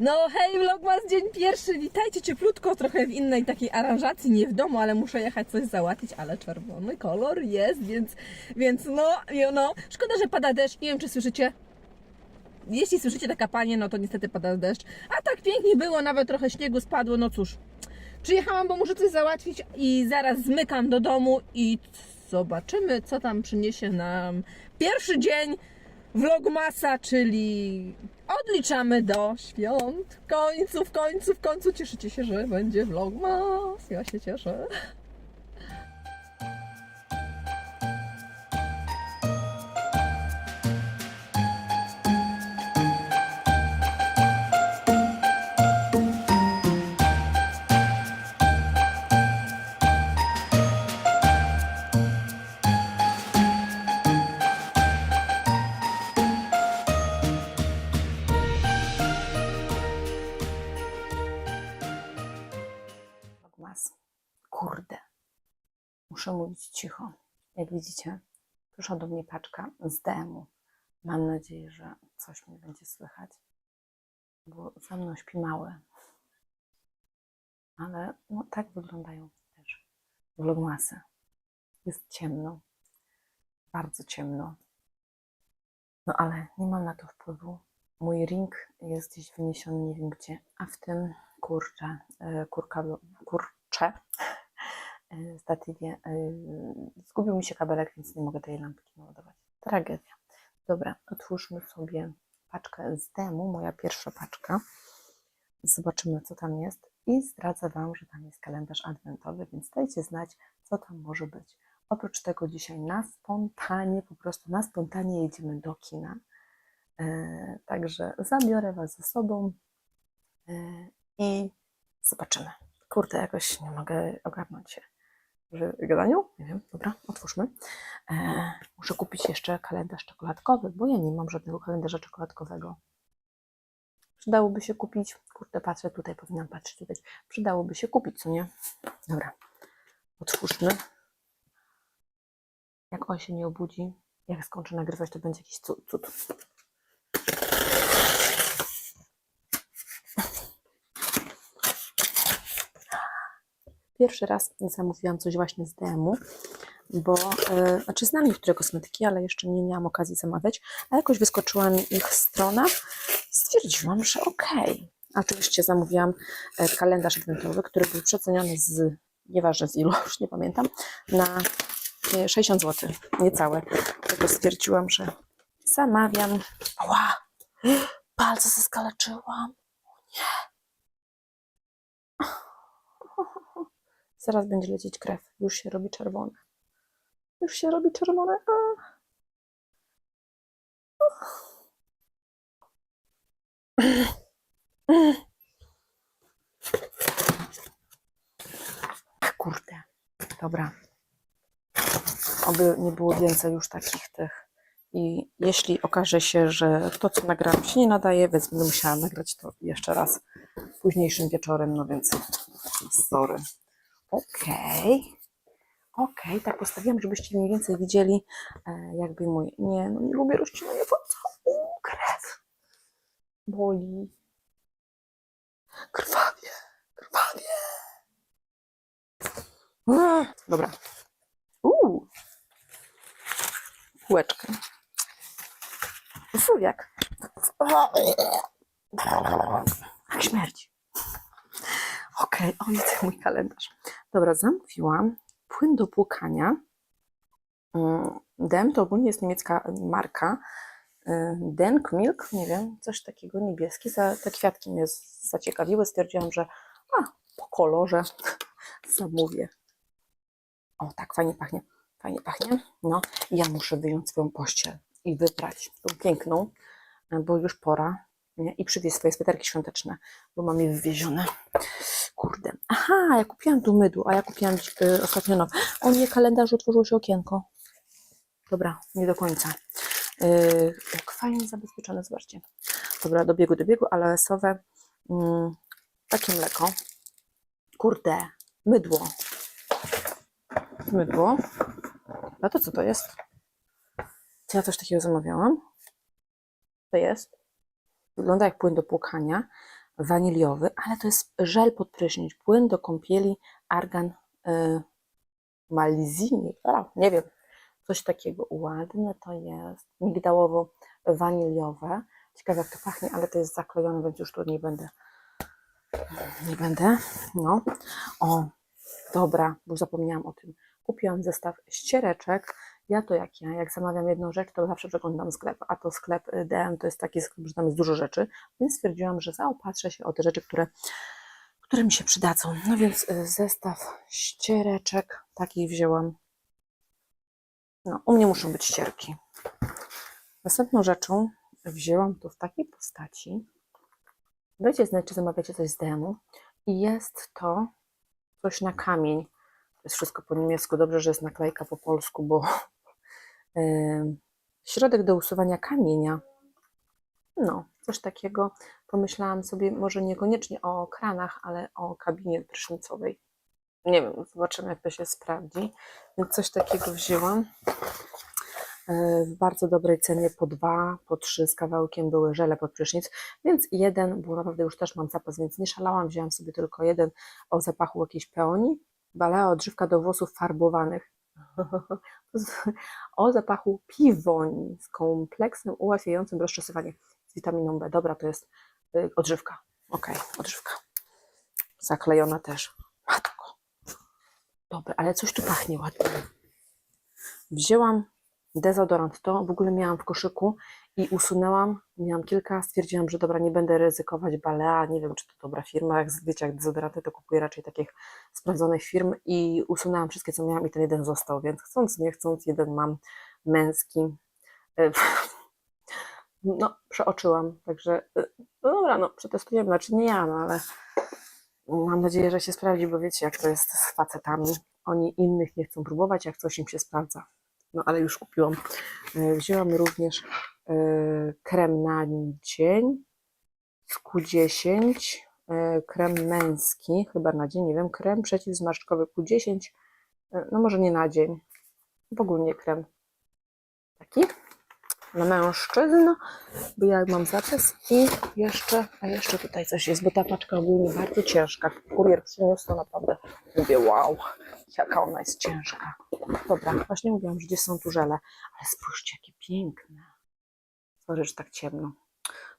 No hej, vlogmas dzień pierwszy, witajcie cieplutko, trochę w innej takiej aranżacji, nie w domu, ale muszę jechać coś załatwić, ale czerwony kolor jest, więc, więc no, know, szkoda, że pada deszcz, nie wiem czy słyszycie, jeśli słyszycie taka panie, no to niestety pada deszcz, a tak pięknie było, nawet trochę śniegu spadło, no cóż, przyjechałam, bo muszę coś załatwić i zaraz zmykam do domu i zobaczymy, co tam przyniesie nam pierwszy dzień vlogmasa, czyli odliczamy do świąt. W końcu, w końcu, w końcu cieszycie się, że będzie vlogmas. Ja się cieszę. Muszę mówić cicho. Jak widzicie, przyszła do mnie paczka z DM-u. Mam nadzieję, że coś mi będzie słychać, bo za mną śpi małe. Ale no, tak wyglądają też vlogmasy. Jest ciemno. Bardzo ciemno. No ale nie mam na to wpływu. Mój ring jest gdzieś wyniesiony nie wiem gdzie, a w tym kurczę, e, kurka, kurcze statywie e, zgubił mi się kabelek, więc nie mogę tej lampki naładować. Tragedia. Dobra, otwórzmy sobie paczkę z demu, moja pierwsza paczka. Zobaczymy, co tam jest i zdradzę Wam, że tam jest kalendarz adwentowy, więc dajcie znać, co tam może być. Oprócz tego dzisiaj na spontanie, po prostu na spontanie jedziemy do kina. E, Także zabiorę Was ze sobą i zobaczymy. Kurde, jakoś nie mogę ogarnąć się gadaniu. Nie wiem, dobra, otwórzmy. E, muszę kupić jeszcze kalendarz czekoladkowy, bo ja nie mam żadnego kalendarza czekoladkowego. Przydałoby się kupić. Kurde, patrzę tutaj, powinnam patrzeć tutaj. Przydałoby się kupić, co nie? Dobra, otwórzmy. Jak on się nie obudzi, jak skończę nagrywać, to będzie jakiś cud. cud. Pierwszy raz zamówiłam coś właśnie z DM-u, bo, e, znaczy znam niektóre kosmetyki, ale jeszcze nie miałam okazji zamawiać, a jakoś wyskoczyła mi ich strona, stwierdziłam, że okej. Oczywiście zamówiłam e, kalendarz adwentowy, który był przeceniony z, nieważne z ilu, już nie pamiętam, na e, 60 zł, niecałe. Dlatego stwierdziłam, że zamawiam. Ła! Palce zeskaleczyłam. Zaraz będzie lecieć krew. Już się robi czerwone. Już się robi czerwone. A. Kurde. Dobra. Oby nie było więcej już takich tych. I jeśli okaże się, że to, co nagrałam, się nie nadaje, więc będę musiała nagrać to jeszcze raz późniejszym wieczorem, no więc sorry. Okej. Okej, tak postawiłam, żebyście mniej więcej widzieli, e, jakby mój. Nie, no nie lubię rozcinania palca. U, krew. Boli. Krwawie. Krwawie. Ua, Dobra. Uuu. Kółeczkę. Fuliak. Jak śmierć. Okej, o widzę mój kalendarz. Dobra, zamówiłam płyn do płukania. Mm, Dem to ogólnie jest niemiecka marka. Y, Denk Milk, nie wiem, coś takiego niebieskie. Za, te kwiatki mnie zaciekawiły. Stwierdziłam, że a, po kolorze zamówię. O, tak fajnie pachnie. Fajnie pachnie. No, ja muszę wyjąć swoją pościel i wyprać tą piękną, bo już pora. Nie? I przywieźć swoje sweterki świąteczne, bo mam je wywiezione. Kurde. Aha, ja kupiłam tu mydło, a ja kupiłam y, ostatnio nowe. O nie, kalendarzu otworzyło się okienko. Dobra, nie do końca. Y, jak fajnie zabezpieczone, zobaczcie. Dobra, do biegu, do biegu, ale sowe. Mm, takie mleko. Kurde, mydło. Mydło. A to co to jest? Czy ja coś takiego zamawiałam? To jest. Wygląda jak płyn do płukania. waniliowy, ale to jest żel pod prysznic, płyn do kąpieli, argan y, malizini, nie wiem, coś takiego. Ładne to jest, migdałowo-waniliowe. Ciekawe jak to pachnie, ale to jest zaklejone, więc już tu nie będę, nie będę, no. O, dobra, bo zapomniałam o tym. Kupiłam zestaw ściereczek. Ja to jak ja, jak zamawiam jedną rzecz, to zawsze przeglądam sklep, a to sklep y, DM to jest taki sklep, że tam jest dużo rzeczy, więc stwierdziłam, że zaopatrzę się o te rzeczy, które, które mi się przydadzą. No więc y, zestaw ściereczek taki wzięłam. No, u mnie muszą być ścierki. Następną rzeczą wzięłam to w takiej postaci. Dajcie znać, czy zamawiacie coś z DM-u. I jest to coś na kamień. To jest wszystko po niemiecku. Dobrze, że jest naklejka po polsku, bo środek do usuwania kamienia. No, coś takiego. Pomyślałam sobie, może niekoniecznie o kranach, ale o kabinie prysznicowej. Nie wiem, zobaczymy, jak to się sprawdzi. Więc coś takiego wzięłam. E, W bardzo dobrej cenie po dwa, po trzy z kawałkiem były żele pod prysznic, więc jeden, bo naprawdę już też mam zapas, więc nie szalałam, wzięłam sobie tylko jeden o zapachu jakiejś peonii, balea odżywka do włosów farbowanych. o zapachu piwoni z kompleksem ułatwiającym rozczesywanie z witaminą B. Dobra, to jest y, odżywka. Okej, odżywka. Zaklejona też. Matko. Dobra, ale coś tu pachnie ładnie. Wzięłam dezodorant to w ogóle miałam w koszyku i usunęłam, miałam kilka, stwierdziłam, że dobra, nie będę ryzykować Balea, nie wiem, czy to dobra firma, jak wiecie, jak dezodoranty, to kupuję raczej takich sprawdzonych firm i usunęłam wszystkie, co miałam i ten jeden został, więc chcąc, nie chcąc, jeden mam męski. E, No, przeoczyłam, także e, no dobra, no przetestujemy, znaczy nie ja, no ale mam nadzieję, że się sprawdzi, bo wiecie, jak to jest z facetami, oni innych nie chcą próbować, jak coś im się sprawdza no ale już kupiłam. E, Wzięłam również e, krem na dzień. Z Q10, e, krem męski, chyba na dzień, nie wiem, krem przeciwzmarszczkowy Q10, e, no może nie na dzień, ogólnie krem taki na mężczyzn, bo ja mam zapas i jeszcze, a jeszcze tutaj coś jest, bo ta paczka ogólnie bardzo ciężka. Kurier przyniósł to naprawdę, mówię wow, jaka ona jest ciężka. Dobra, właśnie mówiłam, że gdzie są tu żele, ale spójrzcie, jakie piękne. Sorry, że tak ciemno.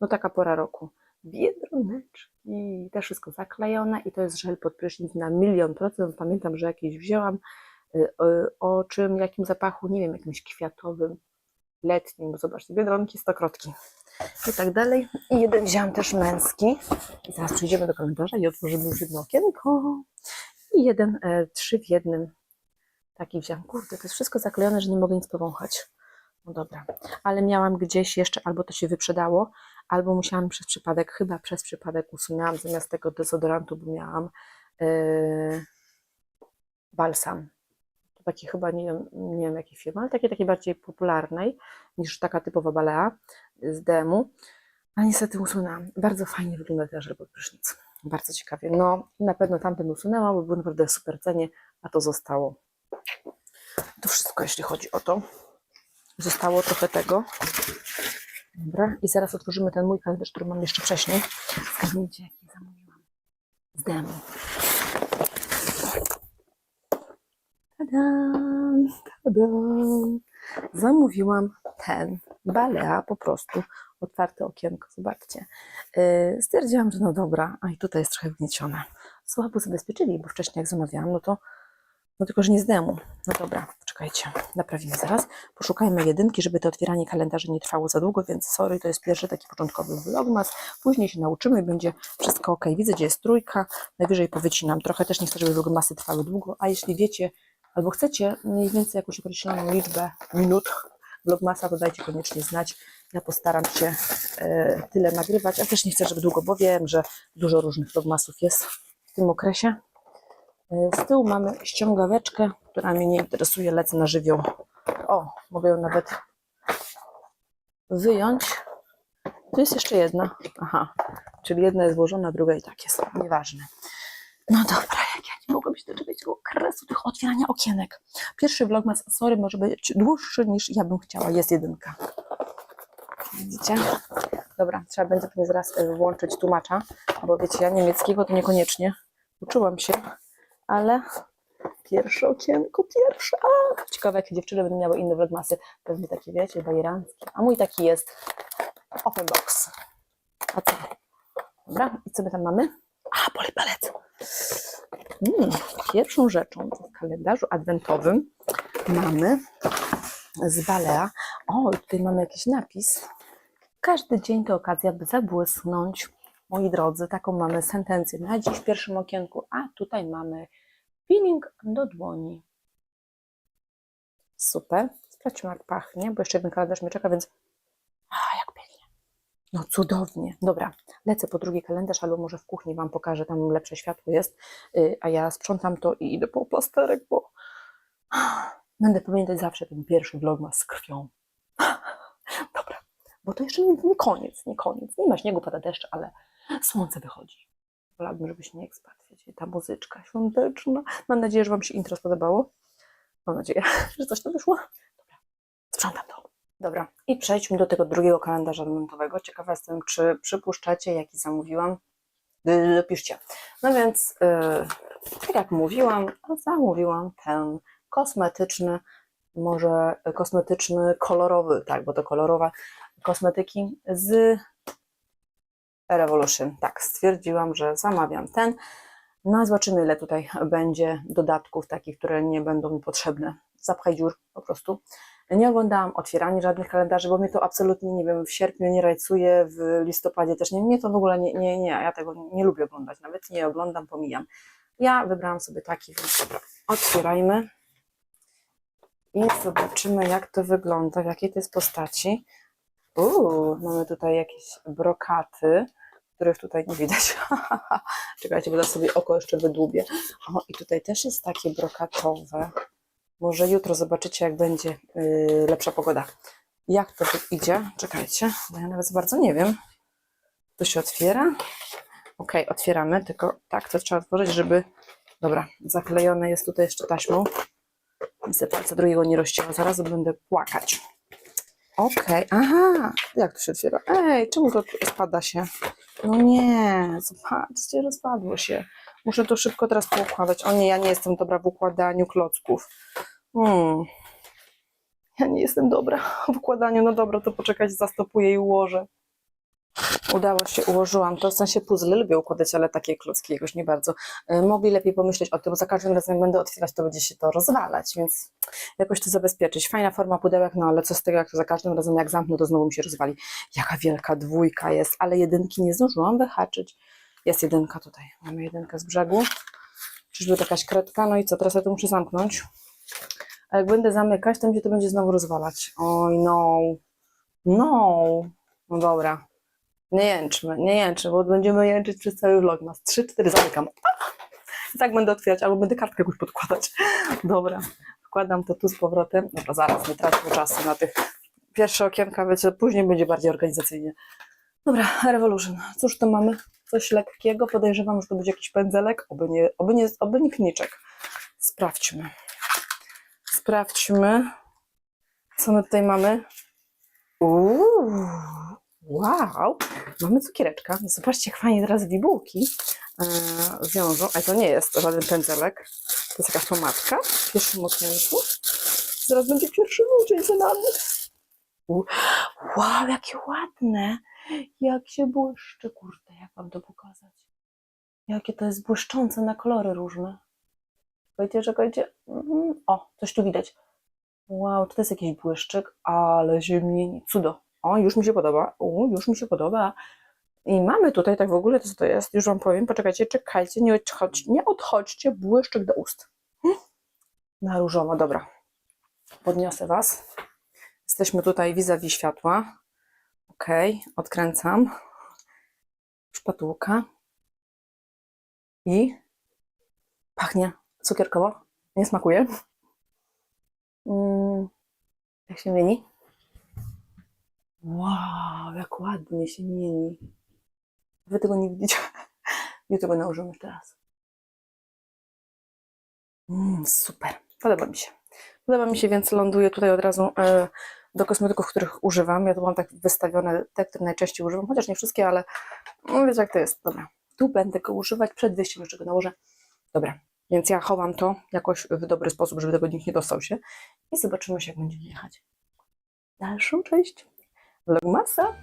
No taka pora roku. Biedroneczki, też wszystko zaklejone i to jest żel pod prysznic na milion procent. Pamiętam, że jakieś wzięłam. Y, O czym, jakim zapachu, nie wiem, jakimś kwiatowym, letnim, bo zobaczcie, biedronki, stokrotki i tak dalej. I jeden wziąłam też męski. I zaraz przejdziemy do kalendarza i otworzymy już jedno okienko. I jeden, e, trzy w jednym. Taki wziąłam. Kurde, to jest wszystko zaklejone, że nie mogę nic powąchać. No dobra, ale miałam gdzieś jeszcze, albo to się wyprzedało, albo musiałam przez przypadek, chyba przez przypadek usunęłam zamiast tego dezodorantu, bo miałam yy, balsam. To taki chyba, nie wiem, nie wiem jakiej firmy, ale takiej, takiej bardziej popularnej niż taka typowa balea z DM-u. A niestety usunęłam. Bardzo fajnie wygląda ten żel pod prysznic. Bardzo ciekawie. No, na pewno tamten usunęłam, bo był naprawdę super cenie, a to zostało. To wszystko, jeśli chodzi o to. Zostało trochę tego. Dobra, i zaraz otworzymy ten mój kalendarz, który mam jeszcze wcześniej. Zgadnijcie, jaki zamówiłam. Z demo. Tadam. Zamówiłam ten balea, po prostu otwarte okienko, zobaczcie. Yy, stwierdziłam, że no dobra, a i tutaj jest trochę wgniecione. Słabo zabezpieczyli, bo wcześniej jak zamawiałam, no to no tylko, że nie z demu. No dobra, czekajcie, naprawimy zaraz. Poszukajmy jedynki, żeby to otwieranie kalendarzy nie trwało za długo, więc sorry, to jest pierwszy taki początkowy vlogmas. Później się nauczymy i będzie wszystko ok. Widzę, gdzie jest trójka, najwyżej powycinam. Trochę też nie chcę, żeby vlogmasy trwały długo, a jeśli wiecie, albo chcecie mniej więcej jakąś określoną liczbę minut vlogmasa, to dajcie koniecznie znać. Ja postaram się e, tyle nagrywać, a też nie chcę, żeby długo, bo wiem, że dużo różnych vlogmasów jest w tym okresie. Z tyłu mamy ściągaweczkę, która mnie nie interesuje, lecę na żywioł. O, mogę ją nawet wyjąć. Tu jest jeszcze jedna. Aha, czyli jedna jest włożona, druga i tak jest. Nieważne. No dobra, się doczekać tego kresu, tych otwierania okienek. Pierwszy vlogmas, sorry, może być dłuższy niż ja bym chciała. Jest jedynka. Widzicie? Dobra, trzeba będzie pewnie zaraz e, włączyć tłumacza, bo wiecie, ja niemieckiego to niekoniecznie. Uczyłam się, ale pierwsze okienko, pierwsze. A, ciekawe, jakie dziewczyny będą miały inne vlogmasy. Pewnie takie, wiecie, bajeranckie. A mój taki jest open box. A co? Dobra, i co my tam mamy? A, polipalet. Mm, pierwszą rzeczą w kalendarzu adwentowym mamy z Balea. O, tutaj mamy jakiś napis. Każdy dzień to okazja, by zabłysnąć. Moi drodzy, taką mamy sentencję na dziś w pierwszym okienku, a tutaj mamy peeling do dłoni. Super. Sprawdźmy, jak pachnie, bo jeszcze jeden kalendarz mnie czeka, więc. No, cudownie. Dobra, lecę po drugi kalendarz, albo może w kuchni Wam pokażę, tam lepsze światło jest, y, a ja sprzątam to i idę po plasterek, bo będę pamiętać zawsze ten pierwszy vlogmas z krwią. Dobra, bo to jeszcze nie, nie koniec, nie koniec. Nie ma śniegu, pada deszcz, ale słońce wychodzi. Wolałabym, żeby śnieg spadł, wiecie, ta muzyczka świąteczna. Mam nadzieję, że Wam się intro spodobało. Mam nadzieję, że coś to wyszło. Dobra, sprzątam to. Dobra, i przejdźmy do tego drugiego kalendarza adwentowego. Ciekawa jestem, czy przypuszczacie, jaki zamówiłam. Yy, Piszcie. No więc, yy, tak jak mówiłam, zamówiłam ten kosmetyczny, może kosmetyczny, kolorowy, tak, bo to kolorowe kosmetyki z Revolution. Tak, stwierdziłam, że zamawiam ten. No, zobaczymy, ile tutaj będzie dodatków takich, które nie będą mi potrzebne. Zapchaj dziur po prostu. Nie oglądałam otwierania żadnych kalendarzy, bo mnie to absolutnie, nie wiem, w sierpniu nie rajcuje, w listopadzie też nie. Mnie to w ogóle nie, nie, nie, ja tego nie lubię oglądać, nawet nie oglądam, pomijam. Ja wybrałam sobie taki, więc dobra, otwierajmy i zobaczymy, jak to wygląda, w jakiej to jest postaci. Uuu, mamy tutaj jakieś brokaty, których tutaj nie widać. Czekajcie, bo zaraz sobie oko jeszcze wydłubię. O, i tutaj też jest takie brokatowe. Może jutro zobaczycie, jak będzie yy, lepsza pogoda. Jak to tu idzie? Czekajcie, bo ja nawet bardzo nie wiem. To się otwiera. Ok, otwieramy, tylko tak to trzeba otworzyć, żeby. Dobra, zaklejone jest tutaj jeszcze taśmą. Widzę, palca drugiego nie rozcięła, zaraz będę płakać. Okej, aha, jak to się otwiera? Ej, czemu to tu spada się? No nie, zobaczcie, rozpadło się. Muszę to szybko teraz poukładać. O nie, ja nie jestem dobra w układaniu klocków. Hmm. Ja nie jestem dobra w układaniu. No dobra, to poczekać, zastopuję i ułożę. Udało się, ułożyłam to, w sensie puzzle lubię układać, ale takie klocki jakoś nie bardzo. Y, Mogli lepiej pomyśleć o tym, bo za każdym razem jak będę otwierać, to będzie się to rozwalać, więc jakoś to zabezpieczyć. Fajna forma pudełek, no ale co z tego, jak to za każdym razem jak zamknę, to znowu mi się rozwali. Jaka wielka dwójka jest, ale jedynki nie zdążyłam wyhaczyć. Jest jedynka tutaj, mamy jedynkę z brzegu. Czyżby to jakaś kredka? No i co, teraz ja to muszę zamknąć. A jak będę zamykać, to mi się to będzie znowu rozwalać. Oj, no. No. No dobra. Nie jęczmy, nie jęczmy, bo będziemy jęczyć przez cały vlogmas. Trzy, cztery, zamykam. I tak będę otwierać, albo będę kartkę jakąś podkładać. Dobra, wkładam to tu z powrotem. Dobra, zaraz, nie traćmy czasu na tych pierwsze okienka, wiecie, później będzie bardziej organizacyjnie. Dobra, Revolution. Cóż to mamy? Coś lekkiego. Podejrzewam, że to będzie jakiś pędzelek, oby nie, oby nie, oby nie kliniczek. Sprawdźmy. Sprawdźmy, co my tutaj mamy. Uuu, wow, mamy cukiereczka. Zobaczcie, jak fajnie teraz bibułki e, wiążą. Ale to nie jest żaden pędzelek. To jest jakaś pomadka w pierwszym okienku. Zaraz będzie pierwszy ludzień za nami. Wow, jakie ładne. Jak się błyszczy, kurde, jak wam to pokazać. Jakie to jest błyszczące na kolory różne. Czekajcie, czekajcie. Mhm. O, coś tu widać. Wow, to jest jakiś błyszczyk, ale ziemnieni. Cudo. O, już mi się podoba. O, już mi się podoba. I mamy tutaj tak w ogóle, co to jest? Już wam powiem. Poczekajcie, czekajcie, nie, odchodź, nie odchodźcie. Błyszczyk do ust. Hm? Na różowo, dobra. Podniosę was. Jesteśmy tutaj vis-a-vis światła. Ok, odkręcam. Szpatułka. I pachnie cukierkowo. Nie smakuje. Mm, jak się mieni? Wow, jak ładnie się mieni. Wy tego nie widzicie. Jutro go nałożymy jeszcze raz. Mm, super. Podoba mi się. Podoba mi się, więc ląduję tutaj od razu e, do kosmetyków, których używam. Ja tu mam tak wystawione te, które najczęściej używam, chociaż nie wszystkie, ale no wiecie jak to jest. Dobra, tu będę go używać, przed wyjściem jeszcze go nałożę. Dobra, więc ja chowam to jakoś w dobry sposób, żeby tego nikt nie dostał się i zobaczymy się, jak będziemy jechać. Dalszą część Vlogmasa.